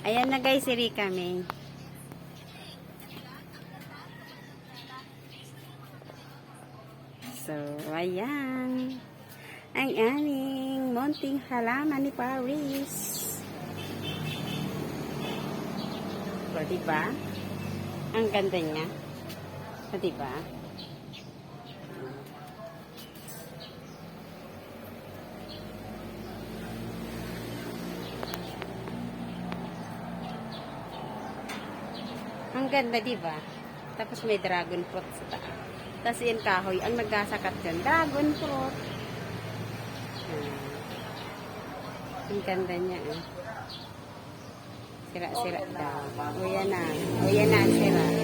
Ayan na guys, si Rika May. So, ayan. Ang aming monting halaman ni Paris. O, diba? Ang ganda niya. O, diba? Ang ganda, di ba? Tapos may dragon fruit sa taas. Tapos yung kahoy, ang nagkasakat dyan, dragon fruit. Ah. Ang ganda niya, eh. Sira-sira daw. O yan na. O yan na ang sira.